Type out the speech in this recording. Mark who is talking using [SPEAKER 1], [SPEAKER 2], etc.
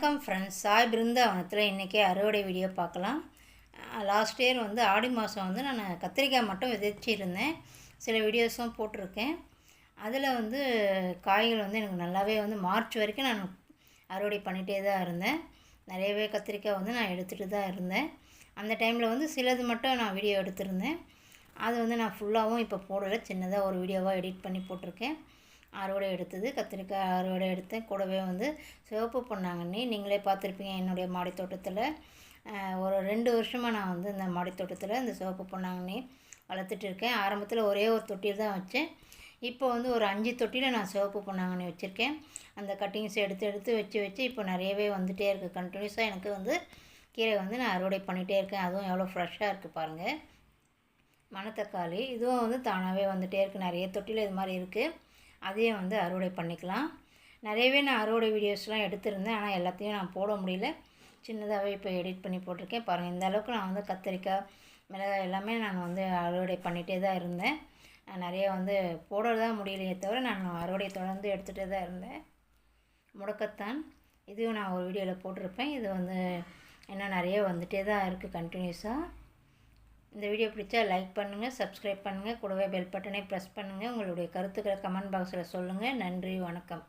[SPEAKER 1] வணக்கம் ஃப்ரெண்ட்ஸ் சாய் பிருந்தாவனத்தில் இன்றைக்கி அறுவடை வீடியோ பார்க்கலாம். லாஸ்ட் இயர் வந்து ஆடி மாதம் வந்து நான் கத்திரிக்காய் மட்டும் விதைச்சிருந்தேன். சில வீடியோஸும் போட்டிருக்கேன். அதில் வந்து காய்கள் வந்து எனக்கு நல்லாவே வந்து மார்ச் வரைக்கும் நான் அறுவடை பண்ணிகிட்டே தான் இருந்தேன். நிறையவே கத்திரிக்காய் வந்து நான் எடுத்துகிட்டு தான் இருந்தேன். அந்த டைமில் வந்து சிலது மட்டும் நான் வீடியோ எடுத்திருந்தேன். அது வந்து நான் ஃபுல்லாகவும் இப்போ போடலை. சின்னதாக ஒரு வீடியோவாக எடிட் பண்ணி போட்டிருக்கேன். அறுவடை எடுத்தது கத்திரிக்காய் அறுவடை எடுத்தேன். கூடவே வந்து சிவப்பு பொன்னாங்கண்ணி. நீங்களே பார்த்துருப்பீங்க என்னுடைய மாடி தோட்டத்தில். ஒரு ரெண்டு வருஷமாக நான் வந்து இந்த மாடி தோட்டத்தில் இந்த சிவப்பு பொன்னாங்கண்ணி வளர்த்துட்டு இருக்கேன். ஆரம்பத்தில் ஒரே ஒரு தொட்டியில் தான் வச்சேன். இப்போ வந்து ஒரு அஞ்சு தொட்டியில் நான் சிவப்பு பொன்னாங்கண்ணி வச்சுருக்கேன். அந்த கட்டிங்ஸ் எடுத்து எடுத்து வச்சு வச்சு இப்போ நிறையவே வந்துகிட்டே இருக்குது கண்டினியூஸாக எனக்கு வந்து கீரை வந்து நான் அறுவடை பண்ணிகிட்டே இருக்கேன். அதுவும் எவ்வளோ ஃப்ரெஷ்ஷாக இருக்குது பாருங்கள் மணத்தக்காளி. இதுவும் வந்து தானாகவே வந்துகிட்டே இருக்குது நிறைய தொட்டியில் இது மாதிரி இருக்குது அதையும் வந்து அறுவடை பண்ணிக்கலாம். நிறையவே நான் அறுவடை வீடியோஸ்லாம் எடுத்திருந்தேன். ஆனால் எல்லாத்தையும் நான் போட முடியல. சின்னதாகவே இப்போ எடிட் பண்ணி போட்டிருக்கேன். பாருங்கள் இந்த அளவுக்கு நான் வந்து கத்திரிக்காய் மிளகாய் எல்லாமே நான் வந்து அறுவடை பண்ணிகிட்டே தான் இருந்தேன். நிறைய வந்து போடதான் முடியலையே தவிர நான் அறுவடை தொடர்ந்து எடுத்துகிட்டே தான் இருந்தேன். முடக்கத்தான். இதுவும் நான் ஒரு வீடியோவில் போட்டிருப்பேன். இது வந்து இன்னும் நிறைய வந்துகிட்டே தான் இருக்குது கண்டினியூஸாக இந்த வீடியோ பிடிச்சா லைக் பண்ணுங்கள் சப்ஸ்கிரைப் பண்ணுங்கள் கூடவே பெல் பட்டனை ப்ரெஸ் பண்ணுங்கள் உங்களுடைய கருத்துக்களை கமெண்ட் பாக்ஸில் சொல்லுங்கள் நன்றி வணக்கம்.